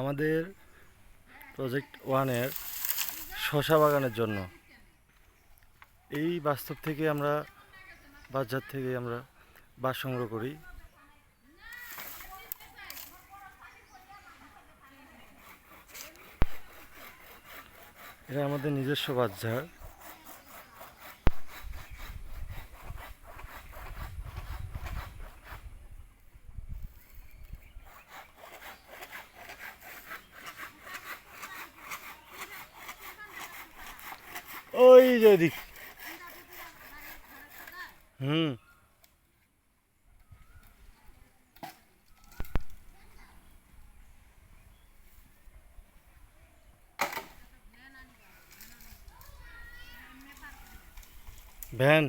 আমাদের প্রজেক্ট ওয়ানের শশা বাগানের জন্য। এই বাস্তব থেকে আমরা, বাজার থেকে আমরা বাস সংগ্রহ করি। এটা আমাদের নিজস্ব বাজার। ওই যে ওদিক। হুম। ভ্যান।